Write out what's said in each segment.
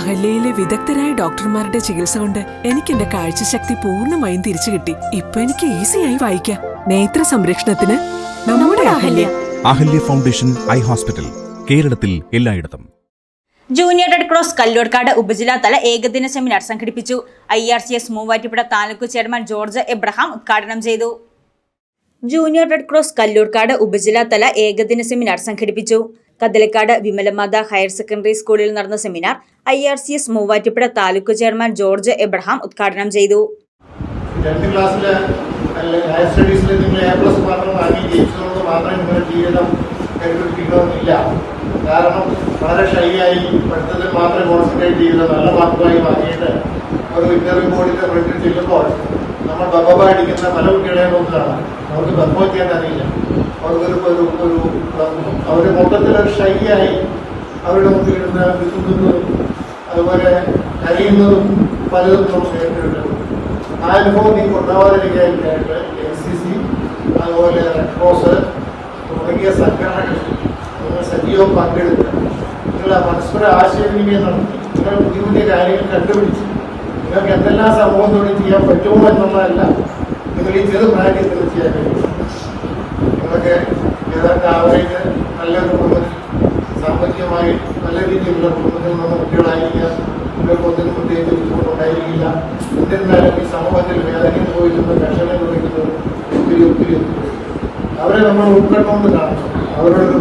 അഹല്യയിലെ വിദഗ്ധരായ ഡോക്ടർമാരുടെ ചികിത്സ കൊണ്ട് എനിക്ക് എന്റെ കാഴ്ചശക്തി പൂർണമായും തിരിച്ചു കിട്ടി. ഇപ്പൊ എനിക്ക് ഈസിയായി വായിക്കാം. നേത്ര സംരക്ഷണത്തിന് നമ്മുടെ Ahalya. Ahalya foundation eye hospital കേരളത്തിൽ എല്ലായിടത്തും. ജൂനിയർ റെഡ് ക്രോസ് കല്ലൂർക്കാട് ഉപജില്ലാതല ഏകദിന സെമിനാർ സംഘടിപ്പിച്ചു. I R C S Muvattupuzha taluk chairman George Abraham ഉദ്ഘാടനം ചെയ്തു. ജൂനിയർ റെഡ് ക്രോസ് കല്ലൂർക്കാട് ഉപജില്ലാതല ഏകദിന സെമിനാർ സംഘടിപ്പിച്ചു. കദലിക്കാട് വിമലമാത ഹയർ സെക്കൻഡറി സ്കൂളിൽ നടന്ന seminar I R C S Muvattupuzha taluk chairman George Abraham ഉദ്ഘാടനം ചെയ്തു. ഹയർ എ പ്ലസ് മാത്രം മാത്രം കാരണം വളരെ ഷൈയായി പഠിത്തത്തിൽ മാത്രം കോൺസെൻട്രേറ്റ് ചെയ്ത് നല്ല മാർക്കുമായി വാങ്ങിയിട്ട് ഒരു ഇന്റർവ്യൂ ബോർഡിന്റെ ഫ്രണ്ടിൽ ചെല്ലുമ്പോൾ നമ്മൾ ബബ അടിക്കുന്ന പല കുട്ടികളെയും നോക്കുകയാണ് അവർക്ക് ബബ്ബോ ചെയ്യാൻ അറിയില്ല അവർക്കൊരു ഒരു ഒരു അവർ മൊത്തത്തിലൊരു ഷൈയായി അവരുടെ മുമ്പിൽ ഇരുന്ന് വിസുന്നതും അതുപോലെ കരയുന്നതും പലതും നമ്മൾ കേട്ടിട്ടുണ്ട് ആ അനുഭവം നീ കൊണ്ടുപോകാതിരിക്കാനായിട്ട് എൻ സി സി അതുപോലെ റെഡ് ക്രോസ് തുടങ്ങിയ സംഘടനകൾ സജീവം പങ്കെടുത്ത് നിങ്ങൾ പരസ്പര ആശയവിനിമയം നടത്തി. നിങ്ങൾ പുതിയ പുതിയ കാര്യങ്ങൾ കണ്ടുപിടിച്ച് നിങ്ങൾക്ക് എന്തെല്ലാം സമൂഹത്തോടെ ചെയ്യാൻ പറ്റുമോ എന്നുള്ളതല്ല നിങ്ങൾ ഈ ചെറു പ്രായത്തിൽ ചെയ്യാൻ കഴിയും നിങ്ങളൊക്കെ ഏതാണ്ട് നല്ലൊരു കുടുംബത്തിൽ സാമ്പത്തികമായി നല്ല രീതിയിലുള്ള കുടുംബത്തിൽ നിന്ന് കുട്ടികളായിരിക്കാം നിങ്ങൾക്ക് ഒന്നിനും പ്രത്യേകിച്ച് ബുദ്ധിമുട്ടുണ്ടായിരിക്കില്ല എന്നിരുന്നാലും ഈ സമൂഹത്തിൽ വേദന അനുഭവിക്കുന്ന കർഷകർ അനുഭവിക്കുന്നത് ഒത്തിരി ഒത്തിരി അവരെ നമ്മൾ ഉൾക്കൊണ്ടുകൊണ്ട് കാണണം. അവരോടൊരു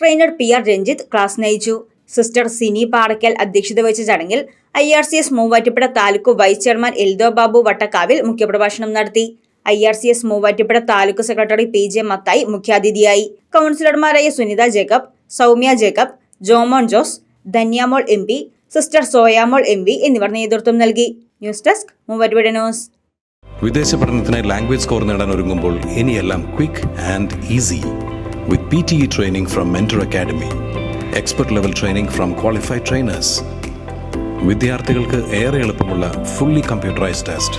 trainer P R Ranjith class നയിച്ചു. സിസ്റ്റർ സിനി പാറയ്ക്കൽ അധ്യക്ഷത വഹിച്ച ചടങ്ങിൽ I R C S Muvattupuzha taluk vice chairman Eldho Babu Vattakkavil മുഖ്യപ്രഭാഷണം നടത്തി. I R C S Muvattupuzha taluk secretary P J Mathai മുഖ്യാതിഥിയായി. കൗൺസിലർമാരായ Sunitha Jacob Soumya Jacob Jomon Jose Dhanyamol M P sister Soyamol M V എന്നിവർ നേതൃത്വം നൽകി. News desk Muvattupuzha news. വിദേശ പഠനത്തിനായി language score നേടാൻ ഒരുങ്ങുമ്പോൾ ഇനിയെല്ലാം quick and easy. With P T E training from Mentor Academy expert level training from qualified trainers. വിദ്യാർത്ഥികൾക്ക് ഏറെ എളുപ്പമുള്ള ഫുള്ളി കമ്പ്യൂട്ടറൈസ്ഡ് ടെസ്റ്റ്.